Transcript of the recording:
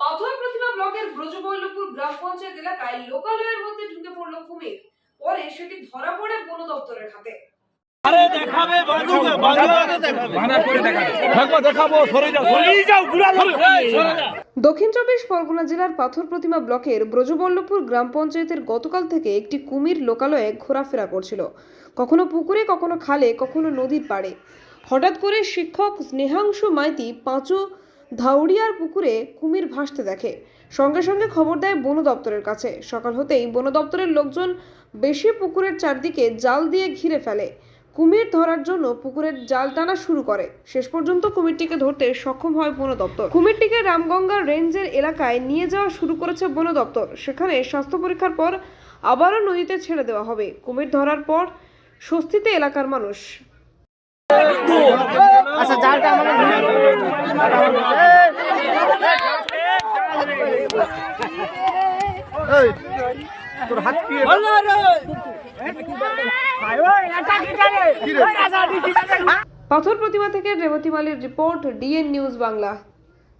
পাথর প্রতিমা ব্লকের ব্রজবল্লভপুর গ্রাম পঞ্চায়েত এলাকায় লোকালয়ের মধ্যে ঢুকে পড়ল কুমির। পরে সেটি ধরা পড়ে বন দপ্তরের হাতে। আরে দেখাবে বাঁধুকে বাঁধুকে দেখাবে। করে দেখাবে। দেখো দেখাবো সরে যাও সরে যাও। ঘুরা সরে যাও। দক্ষিণ চব্বিশ পরগনা জেলার পাথর প্রতিমা ব্লকের ব্রজবল্লভপুর গ্রাম পঞ্চায়েতের গতকাল থেকে একটি কুমির লোকালয়ে ঘোরাফেরা করছিল। কখনো পুকুরে কখনো খালে কখনো নদীর পাড়ে। হঠাৎ করে শিক্ষক স্নেহাংশু মাইতি পাঁচু ধাউড়িয়ার পুকুরে কুমির ভাসতে দেখে। সঙ্গে সঙ্গে খবর দেয় বন দপ্তরের কাছে। সকাল হতেই বন দপ্তরের লোকজন বেশি পুকুরের চারদিকে জাল দিয়ে ঘিরে ফেলে। কুমির ধরার জন্য পুকুরের জাল টানা শুরু করে। শেষ পর্যন্ত কুমিরটিকে ধরতে সক্ষম হয় বন দপ্তর। কুমিরটিকে রামগঙ্গা রেঞ্জের এলাকায় নিয়ে যাওয়া শুরু করেছে বন দপ্তর। সেখানে স্বাস্থ্য পরীক্ষার পর আবারও নদীতে ছেড়ে দেওয়া হবে। কুমির ধরার পর স্বস্তিতে এলাকার মানুষ। আচ্ছা জালটা তোর হাত কি? পাথর প্রতিমা থেকে রেবতী মালির রিপোর্ট ডিএন নিউজ বাংলা।